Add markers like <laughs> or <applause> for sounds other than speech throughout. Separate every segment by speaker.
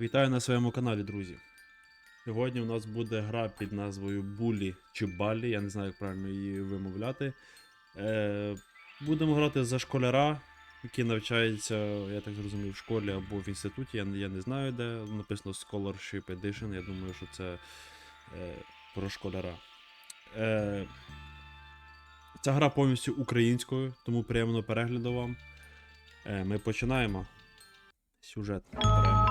Speaker 1: Вітаю на своєму каналі, друзі. Сьогодні у нас буде гра під назвою Булі чи Балі, я не знаю, як правильно її вимовляти. Е, будемо грати за школяра, який навчається, я так зрозумів, в школі або в інституті. Я, я не знаю, де написано Scholarship Edition. Я думаю, що це е, про школяра. Е, ця гра повністю українською, тому приємного перегляду вам. Е, ми починаємо. Сюжет. Беремо.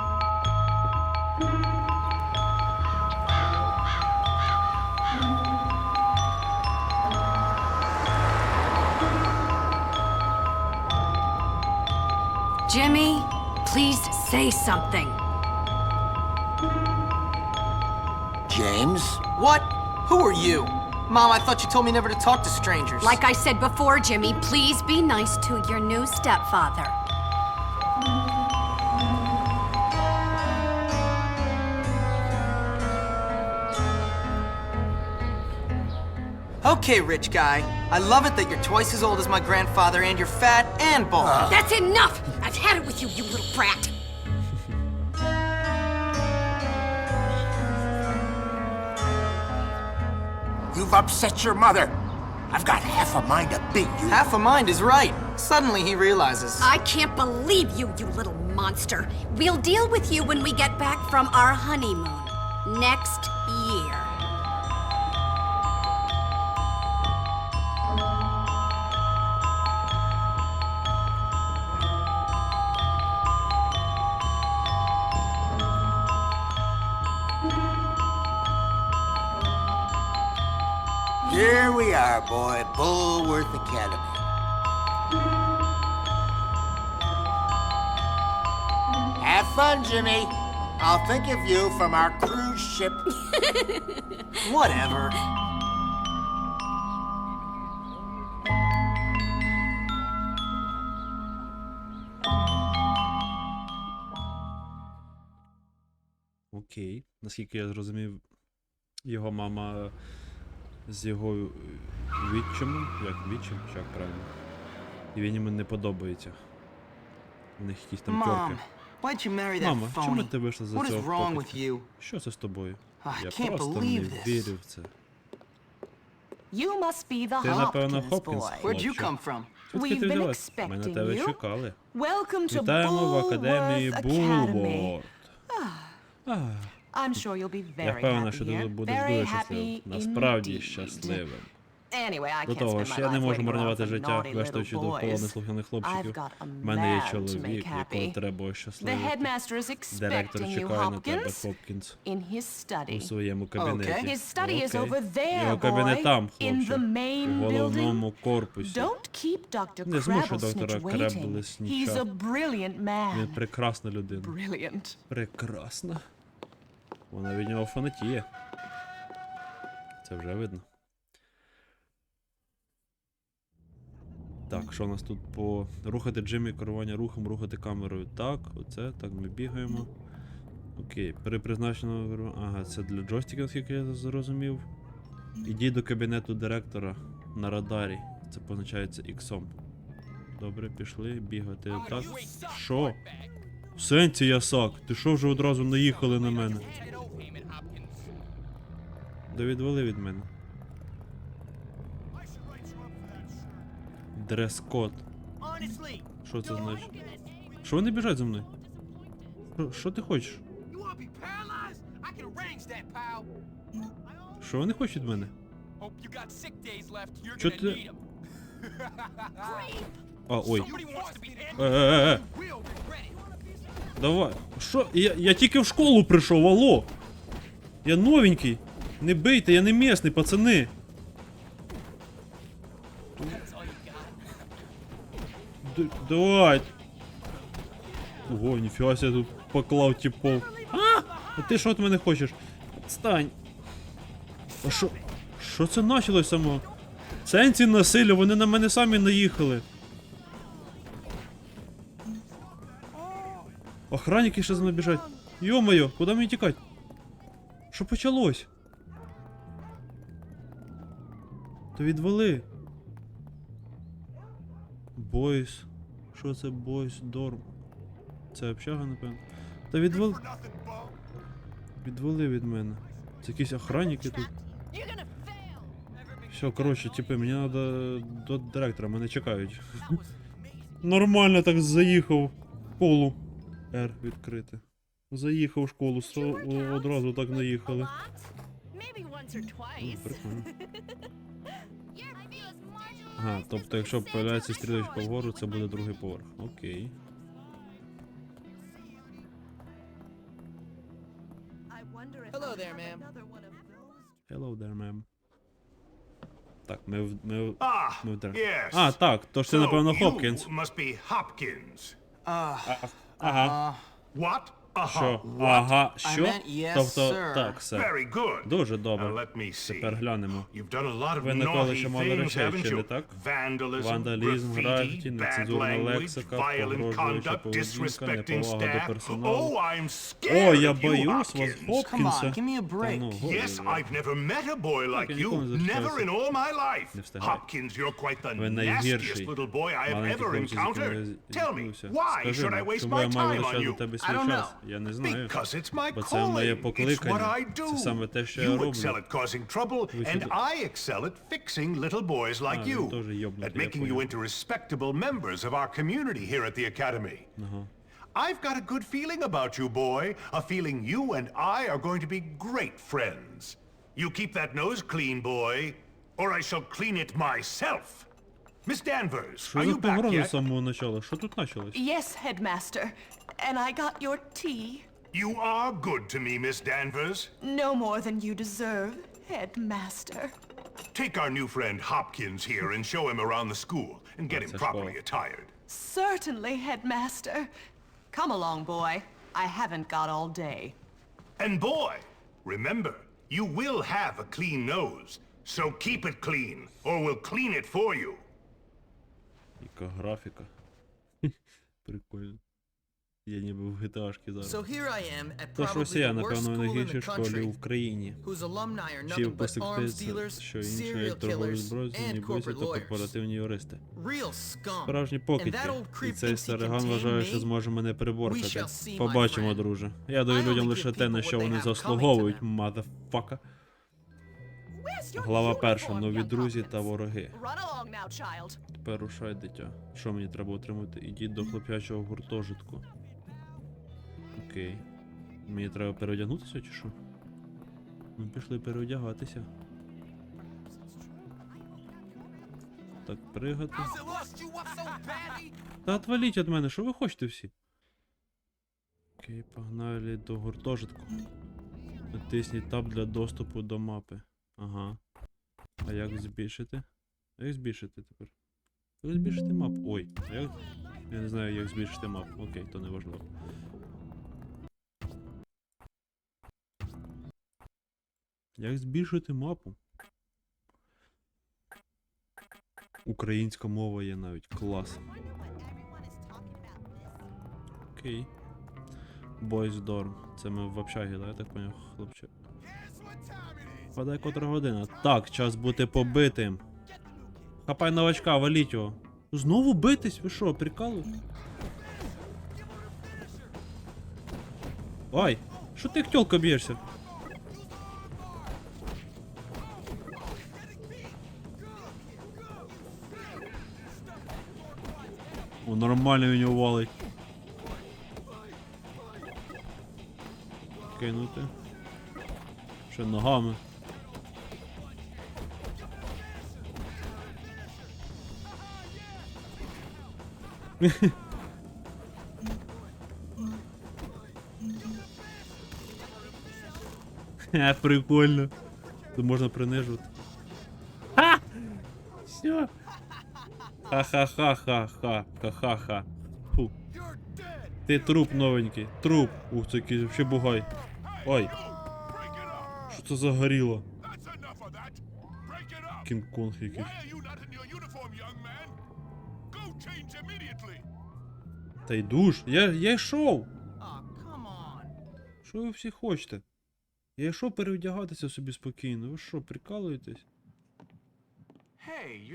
Speaker 2: Jimmy, please say something.
Speaker 3: James?
Speaker 4: What? Who are you? Mom, I thought you told me never to talk to strangers.
Speaker 2: Like I said before, Jimmy, please be nice to your new stepfather.
Speaker 4: Okay, rich guy. I love it that you're twice as old as my grandfather and you're fat and bald. Ah.
Speaker 2: That's enough! I've had it with you, you little brat!
Speaker 3: You've upset your mother. I've got half a mind to beat you.
Speaker 4: Half a mind is right. Suddenly he realizes.
Speaker 2: I can't believe you, you little monster. We'll deal with you when we get back from our honeymoon. Next
Speaker 3: we are, boy. Bullworth Academy. Have fun, Jimmy. I'll think of you from our cruise ship. <laughs>
Speaker 4: Whatever.
Speaker 1: Окей. Наскільки я зрозумів, його мама з його е, відчимом, як відчим, як правильно. І він йому не подобається. У них якісь там тьорки.
Speaker 4: that
Speaker 1: Мама, чому ти вийшла за
Speaker 4: What
Speaker 1: цього покидька? Що це з тобою? Я просто не вірю в це.
Speaker 5: You must be the
Speaker 1: Ти, напевно, Хопкінс.
Speaker 4: Where'd you
Speaker 1: Хлопче.
Speaker 4: come from?
Speaker 1: Звідки
Speaker 5: We've
Speaker 1: ти
Speaker 5: been
Speaker 1: взялась? Ми на тебе
Speaker 5: you.
Speaker 1: чекали.
Speaker 5: Welcome to
Speaker 1: Вітаємо в Академії. Ах,
Speaker 5: I'm sure you'll be
Speaker 1: Я
Speaker 5: very
Speaker 1: впевнена, що ти тут будеш дуже щасливим. Насправді щасливим.
Speaker 5: Anyway,
Speaker 1: До того ж, я не можу марнувати життя, вештуючи
Speaker 5: little
Speaker 1: довкола неслухняних хлопчиків. У мене є чоловік, якого треба
Speaker 5: The
Speaker 1: щасливити. Директор чекає на тебе, Хопкінс, у своєму кабінеті.
Speaker 4: Окей.
Speaker 1: Його кабінет там, хлопче, в головному корпусі. Не змушуй доктора. Креблесніча. Він прекрасна людина.
Speaker 5: Brilliant.
Speaker 1: Прекрасна. Вона від нього фанатіє. Це вже видно. Так, що у нас тут по. Рухати Джиммі, керування рухом, рухати камерою. Так, оце, так, ми бігаємо. Окей, перепризначено. Ага, це для джойстика, наскільки я зрозумів. Ідіть до кабінету директора на радарі. Це позначається іксом. Добре, пішли, бігати. Так. Що? В сенсі ясак, ти що вже одразу наїхали на мене? Да відвали від мене. Дрес-код. Що це значить? Що вони біжать за мною? Що- ти хочеш? Що вони хочуть від мене? Чо ти- А, ой. Е, е, е.
Speaker 6: It.
Speaker 1: Давай. Що? Я, я тільки в школу прийшов, алло. Я новенький. Не бийте, я не місний, пацани. Д- давай. Ого, ніфіга себе тут поклав типов. А! А ти що від мене хочеш? Отстань. А що? Що це началось само? Сенсі насилля, вони на мене самі наїхали. Охранники ще за мною біжать. Йо-моє, куди мені тікати? Що почалось? То відвали. Бойс. Що це бойс? Дорм. Це общага, напевно. Та відвали. Відвали від мене. Це якісь охранники тут. Все, коротше, типи, мені треба до директора, мене чекають. <laughs> Нормально так заїхав в школу. R відкрити. Заїхав в школу, одразу так наїхали. Ну. Прикольно. <laughs> Ага, тобто, якщо появляється стрілочка вгору, це буде другий поверх. Окей.
Speaker 5: Hello there, ma'am.
Speaker 1: Hello there, ma'am. Так, ми в. Ми в...
Speaker 7: Ah,
Speaker 1: ми в дер-
Speaker 7: yes.
Speaker 1: А, так, то ж це,
Speaker 7: So
Speaker 1: напевно, Хопкінс.
Speaker 7: must be Hopkins.
Speaker 1: Ага.
Speaker 7: What?
Speaker 1: Що? Ага,
Speaker 4: I
Speaker 1: що?
Speaker 4: meant yes,
Speaker 1: Тобто,
Speaker 4: sir.
Speaker 1: так,
Speaker 7: good.
Speaker 1: Дуже добре.
Speaker 7: let me see.
Speaker 1: Тепер глянемо.
Speaker 7: You've done a lot of
Speaker 1: Ви наколи
Speaker 7: naughty
Speaker 1: чимало
Speaker 7: things,
Speaker 1: речей
Speaker 7: you?
Speaker 1: так?
Speaker 7: Vandalism,
Speaker 1: Вандалізм,
Speaker 7: graffiti,
Speaker 1: графіті,
Speaker 7: bad
Speaker 1: нецензурна
Speaker 7: language,
Speaker 1: лексика,
Speaker 7: violent
Speaker 1: погрожуюча
Speaker 7: conduct,
Speaker 1: поведінка,
Speaker 7: disrespecting
Speaker 1: неповага до
Speaker 7: staff.
Speaker 1: персоналу.
Speaker 7: Oh, I'm scared
Speaker 1: О, я боюсь вас,
Speaker 7: Hopkins.
Speaker 1: Хопкінса.
Speaker 4: Come on, give me a
Speaker 1: Та
Speaker 4: break.
Speaker 1: ну,
Speaker 7: Yes,
Speaker 1: годі,
Speaker 7: I've never met a boy like
Speaker 1: я
Speaker 7: you.
Speaker 1: ніколи не зустрічався.
Speaker 7: Never in all my life.
Speaker 1: Не встигаю.
Speaker 7: Hopkins, you're quite the
Speaker 1: Ви
Speaker 7: nastiest
Speaker 1: найгірший
Speaker 7: little boy I have
Speaker 1: маленький
Speaker 7: ever
Speaker 1: хлопчик, з яким я
Speaker 7: encountered.
Speaker 1: з-
Speaker 7: Tell me,
Speaker 1: зіткнувся.
Speaker 7: why
Speaker 1: Скажи
Speaker 7: should I
Speaker 1: мені,
Speaker 7: waste
Speaker 1: чому
Speaker 7: my
Speaker 1: я маю
Speaker 7: time on
Speaker 1: лишати
Speaker 7: you?
Speaker 1: тебе
Speaker 4: I
Speaker 1: свій
Speaker 4: don't
Speaker 1: час?
Speaker 4: Know.
Speaker 1: Я не знаю.
Speaker 7: Because it's my
Speaker 1: Бо це моє
Speaker 7: calling. It's what
Speaker 1: покликання.
Speaker 7: I do.
Speaker 1: Це саме те, що я
Speaker 7: You
Speaker 1: роблю.
Speaker 7: excel at causing trouble,
Speaker 1: Ви
Speaker 7: and
Speaker 1: сюди.
Speaker 7: I excel at fixing little boys like
Speaker 1: він
Speaker 7: you.
Speaker 1: теж йобнутий,
Speaker 7: At
Speaker 1: я
Speaker 7: making you
Speaker 1: понял.
Speaker 7: into respectable members of our community here at the academy. I've got a good feeling about you, boy. A feeling you and I are going to be great friends. You keep that nose clean, boy, or I shall clean it myself. Miss Danvers,
Speaker 1: Що
Speaker 7: are
Speaker 1: за
Speaker 7: you back
Speaker 1: погрози з
Speaker 7: yet?
Speaker 1: самого начала? Що тут почалось?
Speaker 5: Yes, Headmaster. And I got your tea.
Speaker 7: You are good to me, Miss Danvers.
Speaker 5: No more than you deserve, Headmaster.
Speaker 7: Take our new friend Hopkins here and show him around the school and get him
Speaker 1: That's a
Speaker 7: properly
Speaker 1: swell.
Speaker 7: attired.
Speaker 5: Certainly, Headmaster. Come along, boy. I haven't got all day.
Speaker 7: And boy, remember, you will have a clean nose. So keep it clean, or we'll clean it for you.
Speaker 1: Яка графіка. <laughs> Прикольно. Я ніби в GTA-шки зараз.
Speaker 4: So here I am at
Speaker 1: Тож
Speaker 4: probably
Speaker 1: Росія, напевно,
Speaker 4: in
Speaker 1: найгіршій школі в країні.
Speaker 4: whose alumni are
Speaker 1: Чиї
Speaker 4: nothing but arms
Speaker 1: випускниці,
Speaker 4: dealers,
Speaker 1: що
Speaker 4: serial
Speaker 1: як торгові зброю,
Speaker 4: and
Speaker 1: та корпоративні юристи. Справжні покидьки. І цей стариган вважає, що зможе мене приборкати. Побачимо, друже. Я даю людям лише те, на що вони заслуговують,
Speaker 4: them.
Speaker 1: Глава перша. Нові друзі та вороги. Тепер рушай, дитя. Що мені треба отримати? Ідіть до хлоп'ячого гуртожитку. Окей. Мені треба переодягнутися чи що? Ну, пішли переодягатися. Так, пригати. Та отваліть від мене, що ви хочете всі? Окей, погнали до гуртожитку. Натисніть таб для доступу до мапи. Ага. А як збільшити? А Як збільшити тепер? Як збільшити мапу? Ой, а як. Я не знаю, як збільшити мапу. Окей, то не важливо. Як збільшити мапу? Українська мова є навіть клас. Окей. Dorm. Це ми в общагі, да? Я так поняв, хлопче. Подай котра година. Так, час бути побитим. Хапай новачка, валіть його. Знову битись? Ви що, прикалу? Ой, що ти як тёлка б'єшся? О, нормально він його валить. Кинути. Ще ногами. <laughs> Ха, прикольно. Тут можна принижувати. Ха! Все. Ха-ха-ха-ха-ха. Ха-ха-ха. Фу. Ти труп новенький. Труп. Ух, це якийсь вообще бугай. Ой. Що це за горіло?
Speaker 7: That's
Speaker 1: Та й душ. Я, я йшов. Що ви всі хочете? Я йшов переодягатися собі спокійно. Ви що, прикалуєтесь?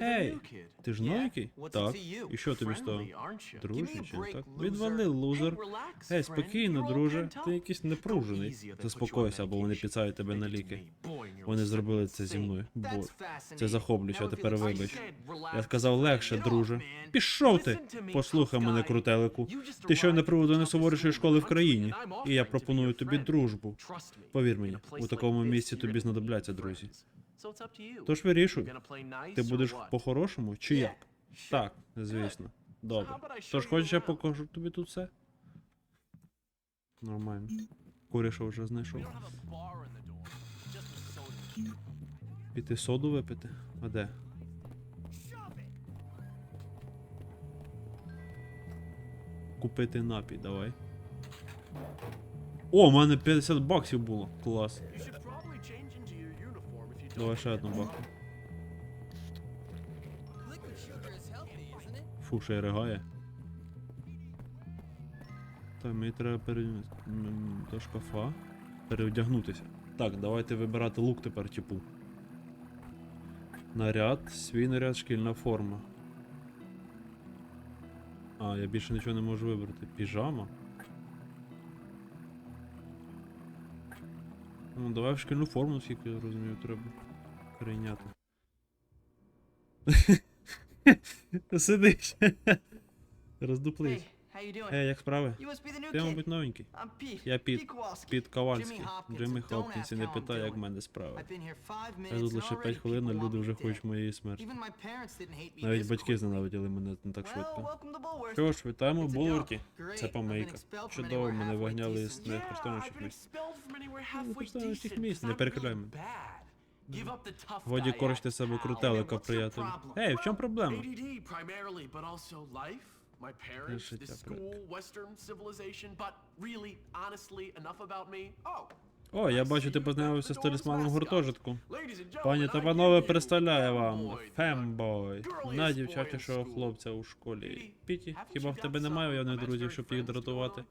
Speaker 1: Ей, ти ж новенький? Так. І що тобі з того?
Speaker 4: A
Speaker 1: чи так? Відвали, лузер. Ей, спокійно, друже. Ти якийсь непружений. Заспокойся, або вони підсадять тебе на ліки. Вони зробили це зі мною. Бо це захоплююче, а тепер вибач. Я сказав легше, друже. Пішов ти! Послухай мене, крутелику. Ти прибув до
Speaker 6: in
Speaker 1: найсуворішої школи в країні, і я пропоную тобі дружбу. Повір мені, у такому місці тобі знадобляться друзі.
Speaker 6: Friends. So it's up to you.
Speaker 1: Тож вирішуй,
Speaker 6: You gonna play nice
Speaker 1: ти будеш по-хорошому чи як? Так, звісно. Добре.
Speaker 6: how about
Speaker 1: Тож хочеш я покажу тобі тут все? Нормально. Куріша вже знайшов. Піти соду випити? А де? Купити напій, давай. О, у мене 50 баксів було. Клас. Давай ще одну
Speaker 4: it?
Speaker 1: Фу, ще й ригає. Так, мені треба пере... до шкафа. Переодягнутися. Так, давайте вибирати лук тепер, типу. Наряд, свій наряд, шкільна форма. А, я більше нічого не можу вибрати. Піжама. Ну, давай в шкільну форму, скільки я розумію, треба прийняти. <laughs> Сидиш. <laughs> Роздуплись.
Speaker 4: Hey, how you doing?
Speaker 1: Ей, як справи? Ти, мабуть, новенький. Я Піт. Піт Ковальський. Джиммі Хопкінс і не питай, як в мене справи. Я тут лише
Speaker 4: and
Speaker 1: 5
Speaker 4: already
Speaker 1: хвилин, а люди вже хочуть моєї смерті. Навіть батьки зненавиділи мене не так швидко. Що ж, вітаємо Булверті. Це помийка. Чудово, мене
Speaker 4: decent.
Speaker 1: з
Speaker 6: been
Speaker 1: місць. Ну, не
Speaker 6: really
Speaker 1: мене. корчити
Speaker 6: act,
Speaker 1: себе крутелика, приятель. Ей, в чому проблема?
Speaker 6: My parents,
Speaker 1: життя
Speaker 6: this school, Western civilization, but really, honestly, enough about me. Oh,
Speaker 1: О, я бачу, ти познайомився з талісманом гуртожитку. Пані та панове,
Speaker 6: you
Speaker 1: представляю вам Фембой,
Speaker 6: in school.
Speaker 1: хлопця у школі. Піті, хіба в тебе немає уявних друзів, щоб їх дратувати?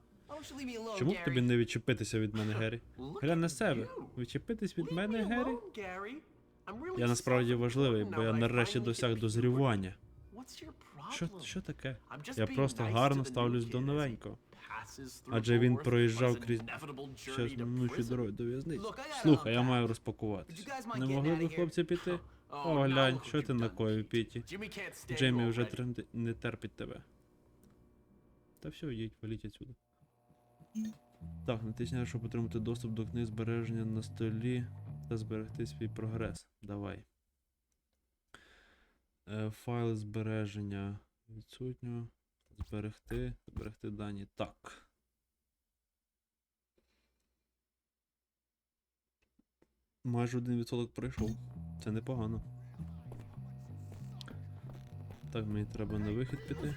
Speaker 1: Чому б тобі не відчепитися від мене, Геррі? Глянь на себе. Відчепитись від мене, Геррі? Я насправді важливий, бо я нарешті досяг дозрівання. Що, що таке? Я просто гарно ставлюсь до новенького. Адже він проїжджав крізь минучі дороги до в'язниці. Слухай, я маю
Speaker 4: mind
Speaker 1: Не могли б хлопці, піти? <laughs> О, глянь, що ти накоїв,
Speaker 6: Pete.
Speaker 1: Піті. Джеймі вже тренди... не терпить тебе. Та все, йдіть, валіть отсюди. Так, натисняй, щоб отримати доступ до книг збереження на столі та зберегти свій прогрес. Давай. Е, файл збереження відсутньо. Зберегти. Зберегти дані. Так. Майже 1% пройшов. Це непогано. Так, мені треба на вихід піти.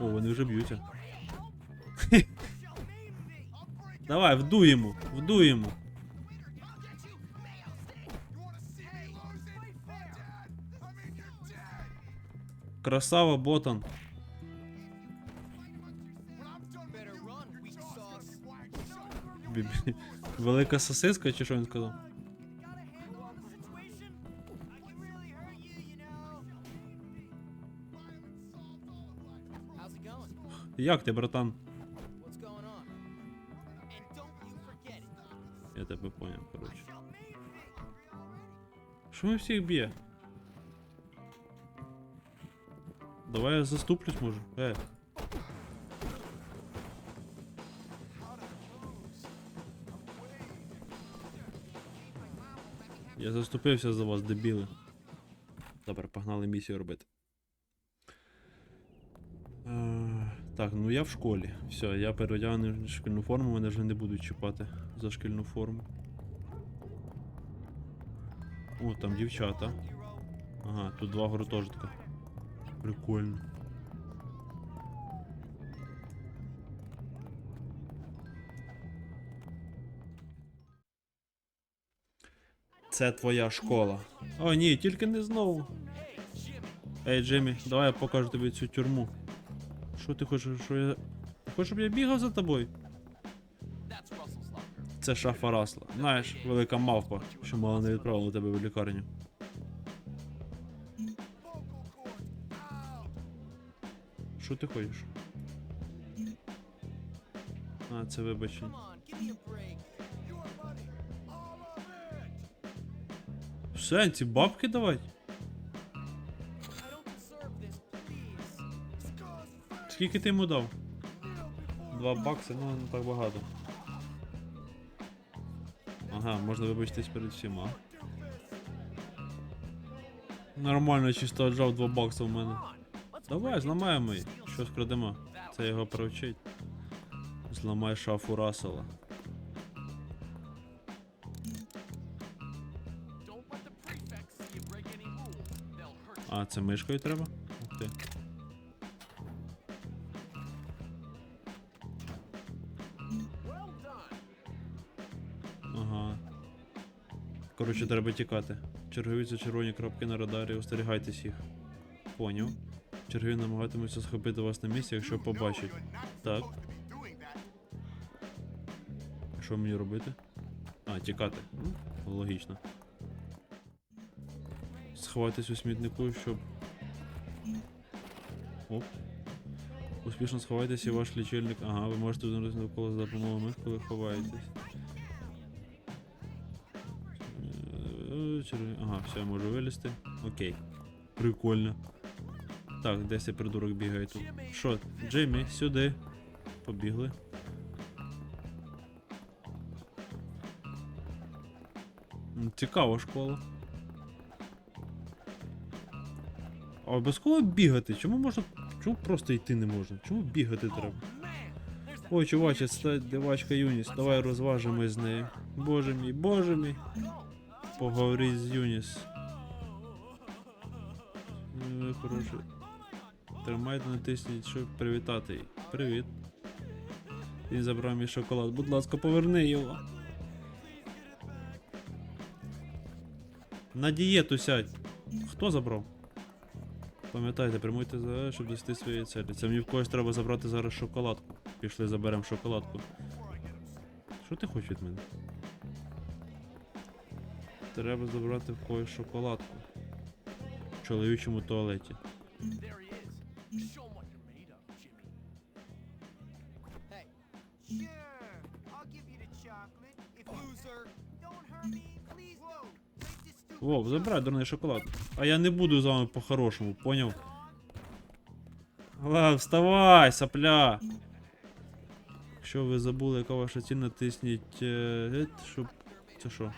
Speaker 1: О, вони вже б'ються. <laughs> Давай, вдуємо, вдуємо. Красава, ботан. Велика сосиска, чи що він сказав? Як ти, братан? Я тебе поняв, коротше. Що він всіх б'є? Давай я заступлюсь, може. Е. Я заступився за вас, дебіли. Добре, погнали місію робити. Е, так, ну я в школі. Все, я переодягнений шкільну форму, мене вже не будуть чіпати за шкільну форму. О, там дівчата. Ага, тут два гуртожитка. Прикольно. Це твоя школа. О, ні, тільки не знову. Ей, Джиммі, давай я покажу тобі цю тюрму. Що ти хочеш, що я. Хочеш, щоб я бігав за тобою? Це шафа Расла. Знаєш, велика мавпа, що мало не відправила тебе в лікарню. Що ти хочеш? А, це вибачення. В сенсі, бабки давать? Скільки ти йому дав? Два бакси, ну не так багато. Ага, можна вибачитись перед всіма. Нормально, чисто отжав 2 бакси в мене. Давай, зламаємо її. Що скрадемо? Це його привчить. Зламай шафу
Speaker 6: you.
Speaker 1: А, це мишкою треба? Ух ти. Ага. Коротше, треба тікати. Чергові червоні крапки на радарі, остерігайтесь їх. Поняв. Чергові намагатимуться схопити вас на місці, якщо побачать. Так. Що мені робити? А, тікати. Ну, логічно. Сховайтесь у смітнику, щоб. Оп. Успішно сховайтесь і ваш лічильник. Ага, ви можете звернутися навколо за допомогою миш, коли ховаєтесь. Е, Ага, все, я можу вилізти. Окей. Прикольно. Так, десь цей придурок бігає тут. Що, Джеймі, сюди. Побігли. Цікава школа. А обов'язково бігати. Чому можна. Чому просто йти не можна? Чому бігати треба? Ой, чуваче, це дивачка Юніс, давай розважимось з нею. Боже мій, боже мій. Поговори з Юніс. Е, Хороше. Тримайте, натисніть, щоб привітати. Привіт. Він забрав мій шоколад. Будь ласка, поверни його. На дієту сядь. Хто забрав? Пам'ятайте, прямуйте за, щоб досягти своєї цілі. Це мені в когось треба забрати зараз шоколадку. Пішли, заберемо шоколадку. Що ти хочеш від мене? Треба забрати в когось шоколадку. В чоловічому туалеті. Вов, забирай дурний шоколад. А я не буду з вами по-хорошому, поняв? Ла, вставай, сапля! Якщо ви забули, яка ваша ціль, натисніть. Е, щоб. Це що?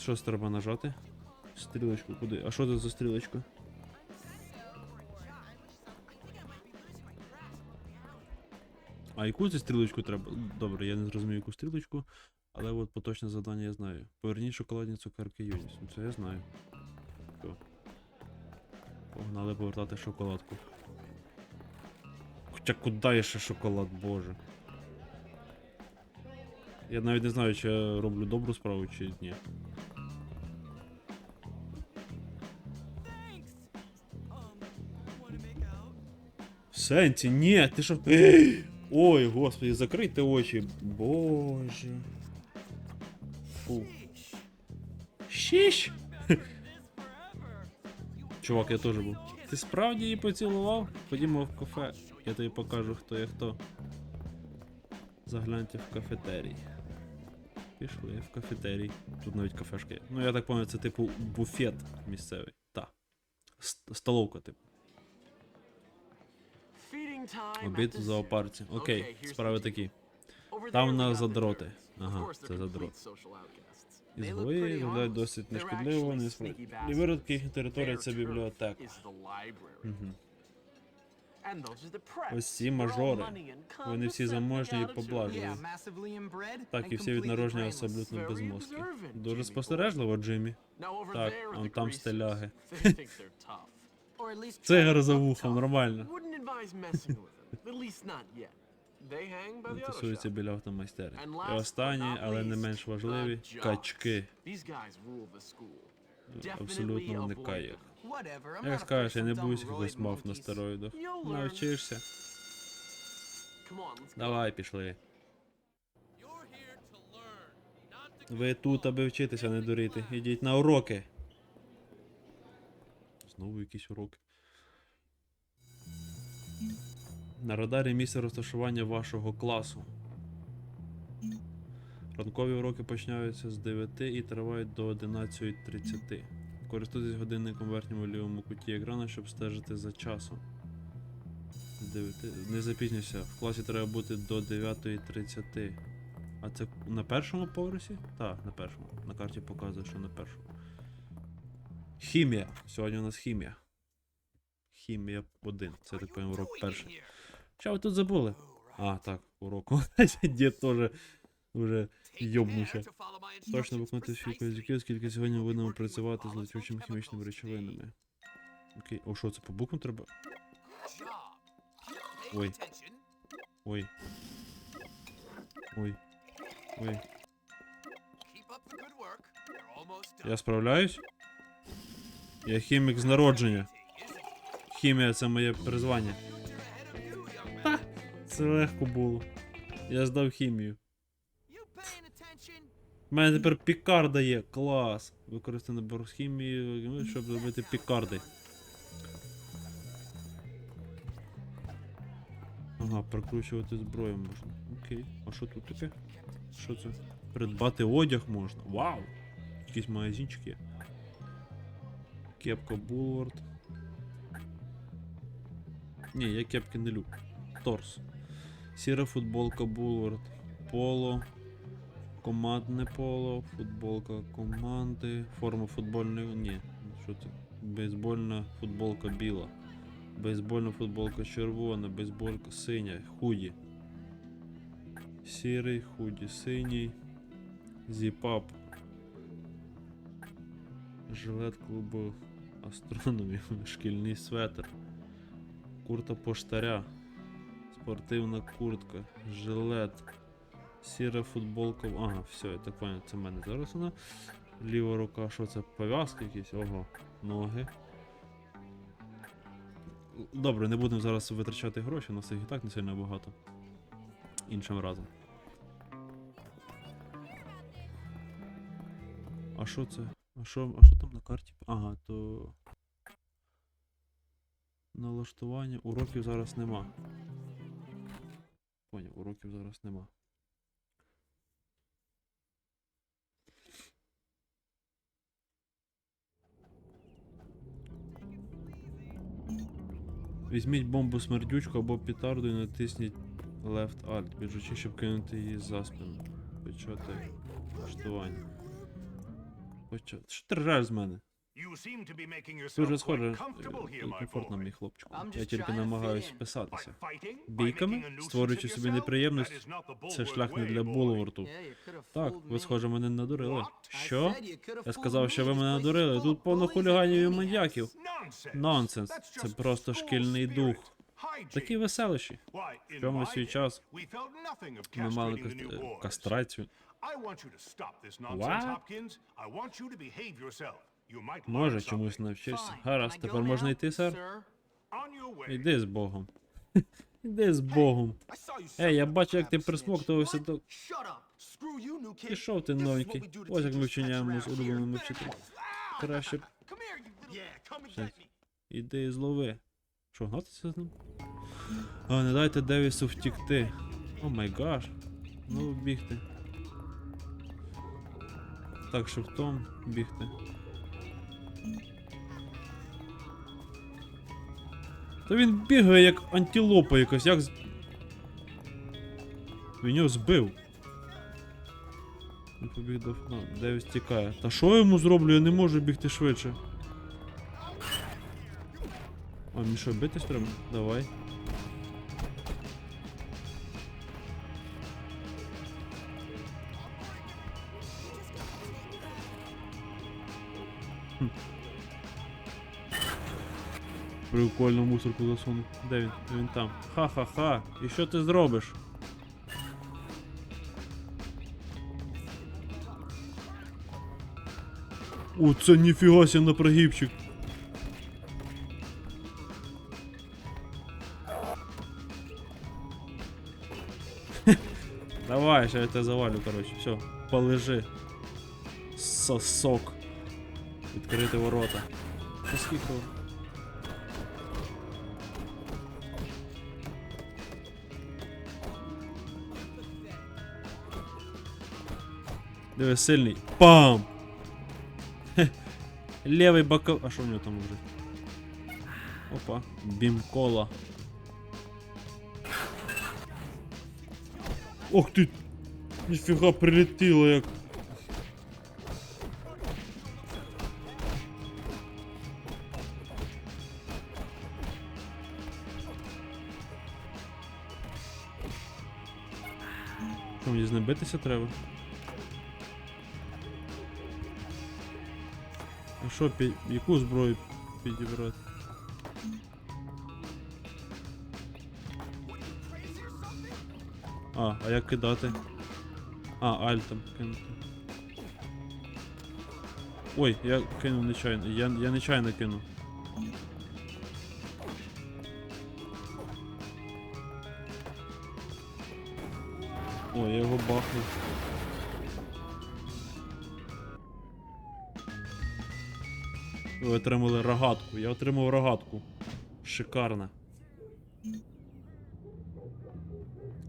Speaker 1: Що треба нажати? Стрілочку куди? А що це за стрілочка? А яку це стрілочку треба? Добре, я не зрозумів, яку стрілочку. Але от поточне завдання я знаю. Поверніть шоколадні цукерки Юніс. Ну це я знаю. Все. Погнали повертати шоколадку. Хоча куди є ще шоколад, боже. Я навіть не знаю, чи я роблю добру справу, чи ні. В сенсі, ні, ти що. Ей! Ой, господи, закрийте очі. Боже. Фу. Шіш? <laughs> Чувак, я теж був. Ти справді її поцілував? Ходімо в кафе. Я тобі покажу, хто є хто. Загляньте в кафетерій. Пішли в кафетерій. Тут навіть кафешка є. Ну я так пам'ятаю, це типу буфет місцевий. Та. Столовка, типу. Обід в зоопарці. Окей, справи такі. Там
Speaker 6: there we
Speaker 1: на
Speaker 6: got the
Speaker 1: задроти. Ага, це задрот. Ізгої виглядають досить нешкідливо, вони
Speaker 6: bastards.
Speaker 1: Виродки їхня територія це бібліотека. Ось ці мажори. Вони всі заможні і поблажливі.
Speaker 4: Inbred
Speaker 1: Так і всі від народження абсолютно безмозкі.
Speaker 6: observant,
Speaker 1: Дуже спостережливо, Джиммі. Так, он там стиляги. Цигар за вухом, нормально. Тусуються біля автомайстерні. І останні, але не менш важливі качки. Абсолютно
Speaker 6: avoid
Speaker 1: їх. Як скажеш, я не боюсь якихось мав на
Speaker 6: Ну,
Speaker 1: стероїдах. Навчишся. Давай, пішли. Ви тут, аби вчитися, не дурити. Ідіть на уроки. Знову якісь уроки. На радарі місце розташування вашого класу. Ранкові уроки починаються з 9 і тривають до 11.30. Користуйтесь годинником в верхньому лівому куті екрану, щоб стежити за часом. 9... Не запізнюйся, в класі треба бути до 9.30. А це на першому поверсі? Так, на першому. На карті показує, що на першому. Хімія. Сьогодні у нас хімія. Хімія 1. Це так поняв урок перший. Що ви тут забули? А, так, уроку. <laughs> Дід теж вже йобнувся. Точно виконати всі язиків, оскільки сьогодні ми будемо працювати з летючими хімічними речовинами. Окей, о, що це по буквам треба? Ой. Ой. Ой. Ой. Я справляюсь? Я хімік з народження. Хімія це моє призвання. Ха! Це легко було. Я здав хімію. У мене тепер пікарда є. Клас. Використати набор хімії, ну, щоб зробити пікарди. Ага, прикручувати зброю можна. Окей. А що тут таке? Що це? Придбати одяг можна. Вау! Якийсь магазинчик є. Кепка Булвард. Ні, я кепки не люблю. Торс. Сіра футболка Булвард. Поло. Командне поло, футболка команди, форма футбольної. Ні, що це? Бейсбольна футболка біла. Бейсбольна футболка червона, бейсболка синя, худі. Сірий, худі, синій. Зіпап. Жилет клубу астрономів, шкільний светр. Курта поштаря. Спортивна куртка, жилет. Сіра футболка. Ага, все, я так понял, це в мене зараз вона. Ліва рука, що це? Пов'язки якісь? Ого. Ноги. Добре, не будемо зараз витрачати гроші, у нас їх і так не сильно багато. Іншим разом. А що це? А що, а що там на карті? Ага, то. Налаштування. Уроків зараз нема. Поняв, уроків зараз нема. Візьміть бомбу смердючку або петарду і натисніть Left Alt, біжучи, щоб кинути її за спину. Почати влаштування. Почати. Що ти ржеш з мене? Дуже схоже, е, комфортно, мій хлопчику. Я тільки намагаюсь вписатися. Бійками, створюючи собі неприємність, це шлях не для
Speaker 4: could've
Speaker 1: Так, ви схоже мене надурили. Що? Я сказав, що ви мене надурили. Тут повно хуліганів і маньяків. Нонсенс. Це просто шкільний дух. Такі веселищі. Ми
Speaker 7: my
Speaker 1: свій час ми мали кастрацію.
Speaker 7: I want you to stop this nonsense,
Speaker 1: What?
Speaker 7: Hopkins. I want you to behave yourself. You might
Speaker 1: Може, чомусь.
Speaker 4: Fine.
Speaker 1: Гаразд, тепер
Speaker 4: go
Speaker 1: можна
Speaker 4: now,
Speaker 1: йти, сер?
Speaker 4: sir?
Speaker 7: On your way.
Speaker 1: Іди з Богом. Іди з Богом.
Speaker 4: I saw you
Speaker 1: Ей, я бачу, як ти присмоктувався до. Пішов ти новенький. Ось як ми вчиняємо з улюбленими.
Speaker 4: Ah!
Speaker 1: Краще. Іди і злови. Що, гнатися з ним? А, не дайте Девісу втікти. О май гаш. Ну, бігти. Так, шифтом бігти. Та він бігає як антилопа якась, як. Він його збив. Він побіг до фона. Девіс тікає. Та що я йому зроблю? Я не можу бігти швидше. А, мені що, битись треба? Давай. Прикольно мусорку засунув. Де він? Він там. Ха-ха-ха. І що ти зробиш? О, це ніфіга себе на прогибчик. <laughs> Давай, сейчас я тебя завалю, короче. Все, полежи. сосок. Відкрити ворота. Та Диви, сильний. Пам! Хе. Левий. А що в нього там лежить? Опа, бімкола. Ох ти! Ніфіга прилетіло як. Що, мені з ним битися треба? Що, пі... яку зброю підібрати? А, а як кидати? А, альтом кинути. Ой, я кинув нечайно. Я, я нечайно кинув. Ой, я його бахнув. Ви отримали рогатку. Я отримав рогатку. Шикарно.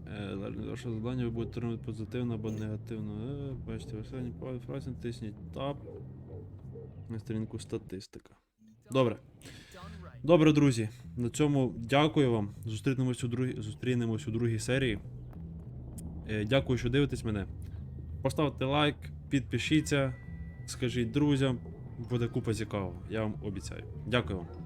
Speaker 1: Е, ваше завдання ви будете отримати позитивно або негативно. Е, бачите, в останній фразі тисніть Tab на сторінку статистика. Добре. Добре, друзі. На цьому дякую вам. Зустрінемось у другій, зустрінемось у другій серії. Е, дякую, що дивитесь мене. Поставте лайк, підпишіться, скажіть друзям. Буде купа цікавого, я вам обіцяю. Дякую вам.